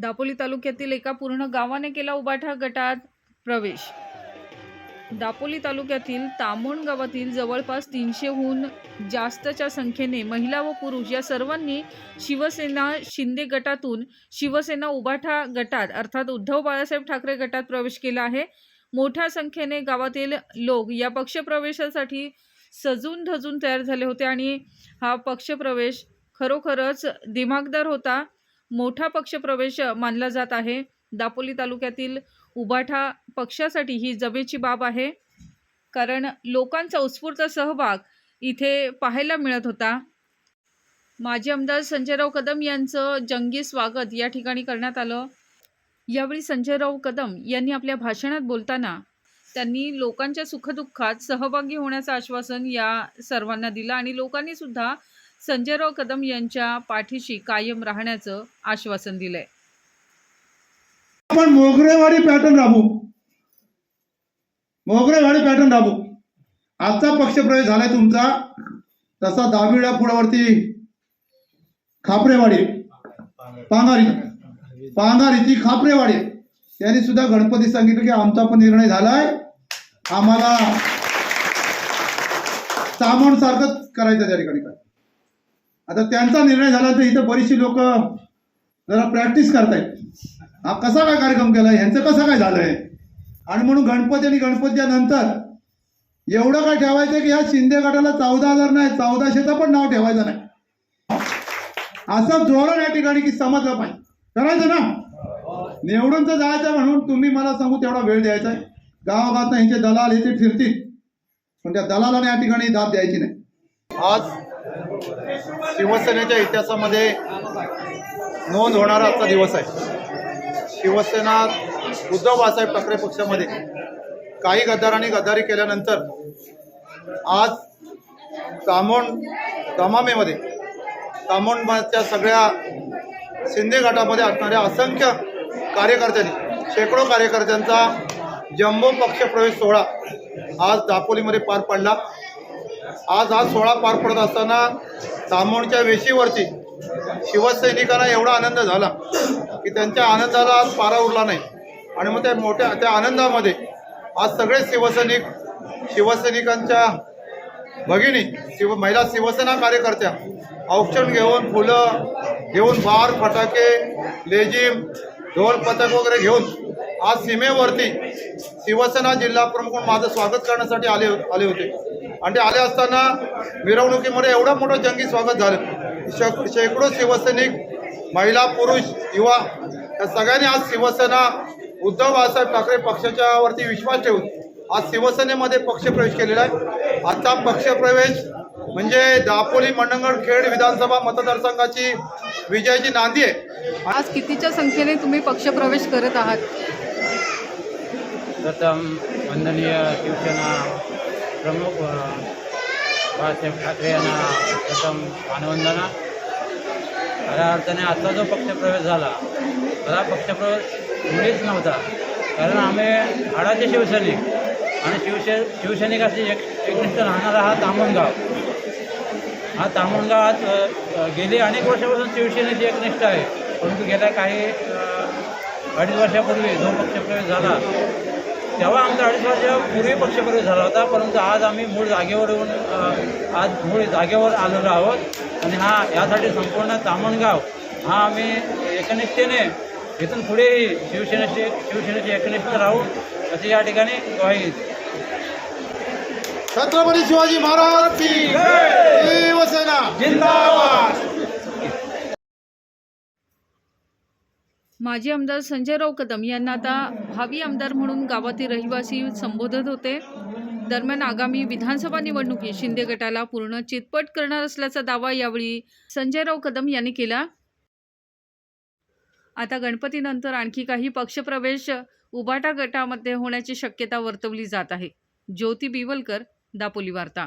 दापोली तालुक्यातील एका पूर्ण गावाने केला उबाठा गटात प्रवेश. दापोली तालुक्यातील तामोण गावातील जवळपास तीनशेहून जास्तच्या संख्येने महिला व पुरुष या सर्वांनी शिवसेना शिंदे गटातून शिवसेना उबाठा गटात अर्थात उद्धव बाळासाहेब ठाकरे गटात प्रवेश केला आहे. मोठ्या संख्येने गावातील लोक या पक्षप्रवेशासाठी सजून धजून तयार झाले होते आणि हा पक्षप्रवेश खरोखरच दिमागदार होता. मोठा पक्षप्रवेश मानला जात आहे. दापोली तालुक्यातील उबाठा पक्षासाठी ही जमेची बाब आहे. कारण लोकांचा उत्स्फूर्त सहभाग इथे पाहायला मिळत होता. माजी आमदार संजयराव कदम यांचं जंगी स्वागत या ठिकाणी करण्यात आलं. यावेळी संजयराव कदम यांनी आपल्या भाषणात बोलताना त्यांनी लोकांच्या सुखदुःखात सहभागी होण्याचं आश्वासन या सर्वांना दिलं आणि लोकांनी सुद्धा संजयराव कदम यांच्या पाठीशी कायम राहण्याचं आश्वासन दिलंय. आपण मोगरेवाडी पॅटर्न राबू मोगरेवाडी पॅटर्न राबू आजचा पक्षप्रवेश झालाय तुमचा. तसा दाबिडा पुढावरती खापरेवाडी. पांगारी पांगारीची खापरेवाडी. त्यांनी सुद्धा गणपती सांगितलं की आमचा पण निर्णय झालाय. आम्हाला सामान सारखंच करायचं त्या ठिकाणी. काय आता त्यांचा निर्णय झाला तर इथं बरीचशी लोक जरा प्रॅक्टिस करतायत. हा कसा काय कार्यक्रम केला ह्यांचं कसं काय झालंय? आणि म्हणून गणपती आणि गणपतीच्या नंतर एवढं काय ठेवायचं की ह्या शिंदे गटाला चौदा हजार नाही चौदाशेचं पण नाव ठेवायचं नाही. असं धोरण या ठिकाणी की समजलं पाहिजे. करायचं ना? निवडून तर जायचं म्हणून तुम्ही मला सांगू तेवढा वेळ द्यायचा आहे. गावागावात ह्यांचे दलाल इथे फिरतील. पण त्या दलालाने या ठिकाणी दाब द्यायची नाही. आज शिवसेनेच्या इतिहासामध्ये नोंद होणारा आजचा दिवस आहे. शिवसेना उद्धव बाळासाहेब ठाकरे पक्षामध्ये काही गद्दारांनी गद्दारी केल्यानंतर आज तामोण तमामेमध्ये तामोणच्या सगळ्या शिंदे गटामध्ये असणाऱ्या असंख्य कार्यकर्त्यांनी शेकडो कार्यकर्त्यांचा जम्बो पक्षप्रवेश सोहळा आज दापोलीमध्ये पार पडला. आज हा सोहळा पार पडत असताना तामोणच्या वेशीवरती शिवसैनिकांना एवढा आनंद झाला की त्यांच्या आनंदाला आज पारा उरला नाही. आणि मग त्या मोठ्या त्या आनंदामध्ये आज सगळे शिवसैनिक शिवसैनिकांच्या भगिनी शिव महिला शिवसेना कार्यकर्त्या औक्षण घेऊन फुलं घेऊन बार फटाके लेझिम ढोल पथक वगैरे घेऊन आज सीमेवरती शिवसेना जिल्हा प्रमुख म्हणून माझं स्वागत करण्यासाठी आले आले होते. आणि ते आले असताना मिरवणुकीमध्ये एवढं मोठं जंगी स्वागत झालं. शे- शेकडो शिवसैनिक महिला पुरुष युवा या सगळ्यांनी आज शिवसेना उद्धव बाळासाहेब ठाकरे पक्षाच्या वरती विश्वास ठेवून आज शिवसेनेमध्ये पक्षप्रवेश केलेला आहे. आजचा पक्षप्रवेश म्हणजे दापोली मंडणगड खेड विधानसभा मतदारसंघाची विजयाची नांदी आहे. आज कितीच्या संख्येने तुम्ही पक्षप्रवेश करत आहात? प्रथम वंदनीय शिवसेना प्रमुख अ, बाळासाहेब ठाकरे यांना प्रथम मानवंदना. खऱ्या अर्थाने आता जो पक्षप्रवेश झाला खरा पक्षप्रवेश मुळीच नव्हता. कारण आम्ही हाडाचे शिवसैनिक आणि शिवसे शिवसैनिकाशी एक एकनिष्ठ राहणारा हा तामणगाव. हा तामणगाव आज गेली अनेक वर्षापासून शिवसेनेची एकनिष्ठ आहे. परंतु गेल्या काही अडीच वर्षापूर्वी जो पक्षप्रवेश झाला तेव्हा आमचा अडीच वर्षापूर्वी पक्षप्रवेश झाला होता परंतु आज आम्ही मूळ जागेवर येऊन आज मूळ जागेवर आलेलो आहोत. आणि हा यासाठी संपूर्ण तामणगाव हा आम्ही एकनिष्ठेने इथून पुढेही शिवसेनेची शिवसेनेची एकनिष्ठ राहू अशी या ठिकाणी ग्वाही. छत्रपती शिवाजी महाराज शिवसेना! माजी आमदार संजयराव कदम यांना आता भावी आमदार म्हणून गावातील रहिवासी संबोधत होते. दरम्यान आगामी विधानसभा निवडणुकीत शिंदे गटाला पूर्ण चितपट करणार असल्याचा दावा यावेळी संजयराव कदम यांनी केला. आता गणपतीनंतर आणखी काही पक्षप्रवेश उबाटा गटामध्ये होण्याची शक्यता वर्तवली जात आहे. ज्योती बिवलकर दापोली वार्ता.